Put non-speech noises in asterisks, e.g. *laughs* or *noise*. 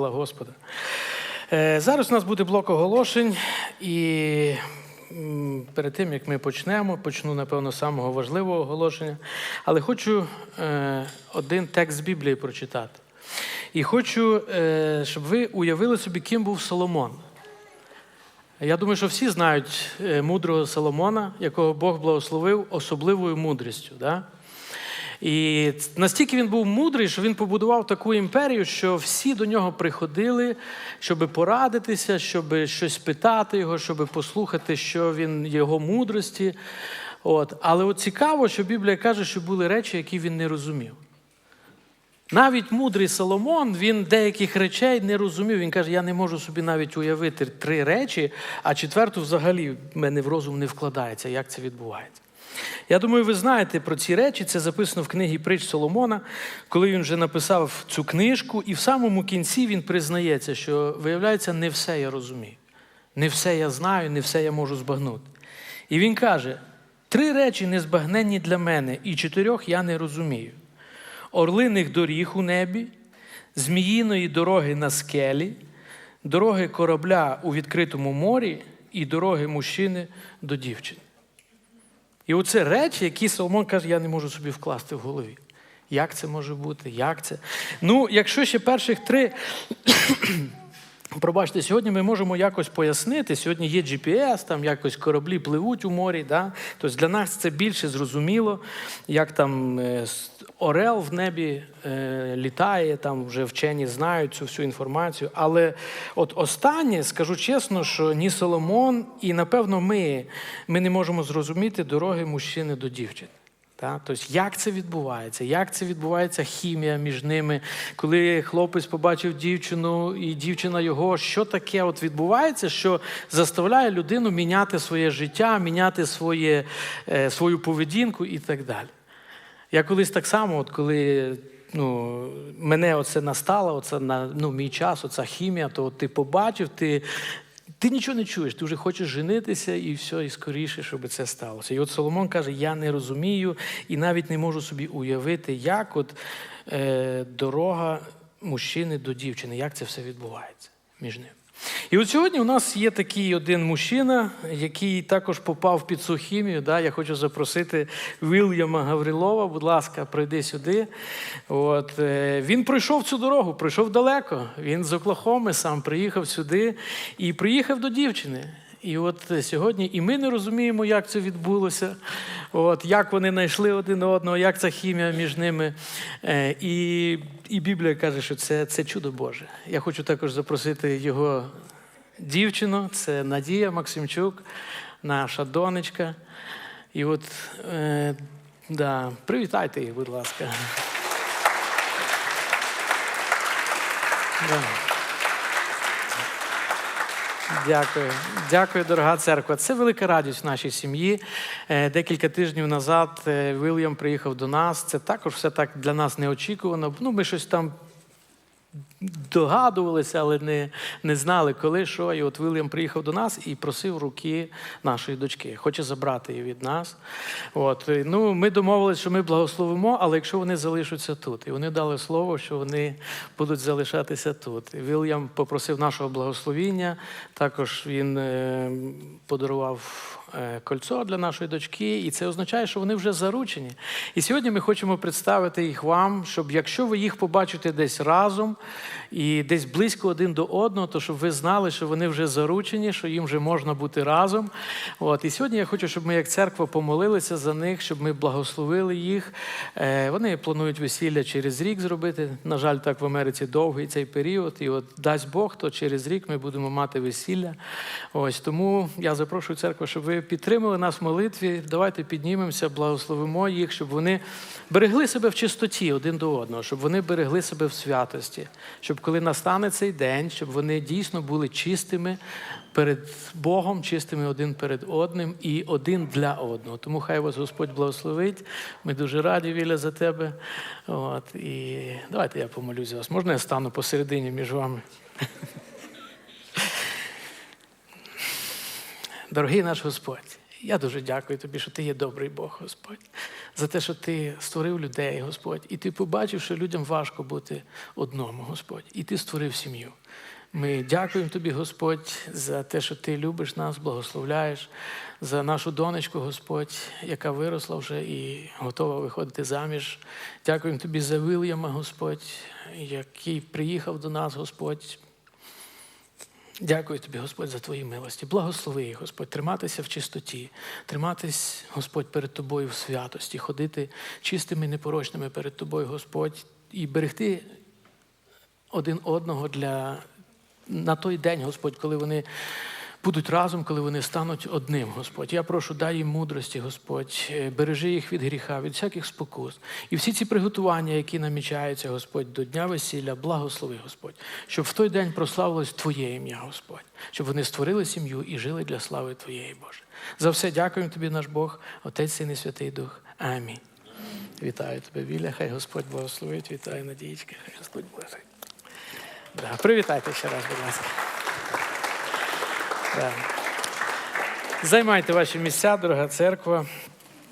Господа. Е, Зараз у нас буде блок оголошень, і перед тим як ми почнемо, почну, напевно, з самого важливого оголошення. Але хочу е, один текст з Біблії прочитати. І хочу, е, щоб ви уявили собі, ким був Соломон. Я думаю, що всі знають мудрого Соломона, якого Бог благословив особливою мудрістю. Да? І настільки він був мудрий, що він побудував таку імперію, що всі до нього приходили, щоб порадитися, щоб щось питати його, щоб послухати, що він його мудрості. От. Але от цікаво, що Біблія каже, що були речі, які він не розумів. Навіть мудрий Соломон, він деяких речей не розумів. Він каже, я не можу собі навіть уявити три речі, а четверту взагалі в мене в розум не вкладається, як це відбувається. Я думаю, ви знаєте про ці речі. Це записано в книгі Притч Соломона, коли він вже написав цю книжку, і в самому кінці він признається, що, виявляється, не все я розумію, не все я знаю, не все я можу збагнути. І він каже: три речі незбагненні для мене, і чотирьох я не розумію: орлиних доріг у небі, зміїної дороги на скелі, дороги корабля у відкритому морі і дороги мужчини до дівчини. І оце речі, які Соломон каже, я не можу собі вкласти в голові. Як це може бути? Як це? Ну, якщо ще перших три. Пробачте, сьогодні ми можемо якось пояснити. Сьогодні є GPS, там якось кораблі пливуть у морі. Да? Тобто для нас це більше зрозуміло, як там е, Орел в небі е, літає, там вже вчені знають цю всю інформацію. Але от останнє, скажу чесно, що ні Соломон, і напевно ми, ми не можемо зрозуміти дороги мужчини до дівчини. Тобто, як це відбувається? Як це відбувається хімія між ними, коли хлопець побачив дівчину і дівчина його, що таке от відбувається, що заставляє людину міняти своє життя, міняти своє, е, свою поведінку і так далі. Я колись так само, от коли ну, мене оце настало, оце на ну, мій час, оця хімія, то от ти побачив, ти, ти нічого не чуєш, ти вже хочеш женитися і все, і скоріше, щоб це сталося. І от Соломон каже: я не розумію і навіть не можу собі уявити, як от е, дорога мужчини до дівчини, як це все відбувається між ними. І от сьогодні у нас є такий один мужчина, який також попав під цю хімію. Да? Я хочу запросити Вільяма Гаврилова. Будь ласка, прийди сюди. От, е, він пройшов цю дорогу, пройшов далеко. Він з Оклахоми сам приїхав сюди і приїхав до дівчини. І от е, сьогодні і ми не розуміємо, як це відбулося, от, як вони знайшли один одного, як ця хімія між ними. Е, і, і Біблія каже, що це, це чудо Боже. Я хочу також запросити його дівчину, це Надія Максимчук, наша донечка. І от е, да, привітайте їх, будь ласка. Да. Дякую, дякую, дорога церква. Це велика радість в нашій сім'ї. Е, Декілька тижнів назад е, Вільям приїхав до нас. Це також все так для нас неочікувано. Ну, ми щось там догадувалися, але не, не знали, коли, що. І от Вільям приїхав до нас і просив руки нашої дочки. Хоче забрати її від нас. От. Ну, ми домовилися, що ми благословимо, але якщо вони залишаться тут. І вони дали слово, що вони будуть залишатися тут. Вільям попросив нашого благословіння. Також він е, подарував е, кольцо для нашої дочки, і це означає, що вони вже заручені. І сьогодні ми хочемо представити їх вам, щоб якщо ви їх побачите десь разом і десь близько один до одного, то щоб ви знали, що вони вже заручені, що їм вже можна бути разом. От. І сьогодні я хочу, щоб ми як церква помолилися за них, щоб ми благословили їх. Е, Вони планують весілля через рік зробити. На жаль, так в Америці довгий цей період. І от дасть Бог, то через рік ми будемо мати весілля. Ось тому я запрошую церкву, щоб ви підтримали нас в молитві. Давайте піднімемося, благословимо їх, щоб вони берегли себе в чистоті один до одного, щоб вони берегли себе в святості, щоб коли настане цей день, щоб вони дійсно були чистими перед Богом, чистими один перед одним і один для одного. Тому хай вас Господь благословить. Ми дуже раді, Віля, за тебе. От, і давайте я помолюсь за вас. Можна я стану посередині між вами? *laughs* Дорогий наш Господь, Я дуже дякую тобі, що ти є добрий Бог, Господь, за те, що ти створив людей, Господь, і ти побачив, що людям важко бути одному, Господь, і ти створив сім'ю. Ми дякуємо тобі, Господь, за те, що ти любиш нас, благословляєш, за нашу донечку, Господь, яка виросла вже і готова виходити заміж. Дякуємо тобі за Вильяма, Господь, який приїхав до нас, Господь. Дякую тобі, Господь, за твої милості. Благослови їх, Господь, триматися в чистоті, триматись, Господь, перед тобою в святості, ходити чистими, непорочними перед тобою, Господь, і берегти один одного для на той день, Господь, коли вони будуть разом, коли вони стануть одним, Господь. Я прошу, дай їм мудрості, Господь, Е, бережи їх від гріха, від всяких спокус. І всі ці приготування, які намічаються, Господь, до дня весілля, благослови, Господь, щоб в той день прославилось Твоє ім'я, Господь, щоб вони створили сім'ю і жили для слави Твоєї, Боже. За все дякуємо Тобі, наш Бог, Отець, Син і Святий Дух. Амінь. Вітаю тебе, Віля, хай Господь благословить, вітаю Надієчка, хай Господь благословить. Да, привітайте ще раз, будь ласка. Займайте ваші місця, дорога церква.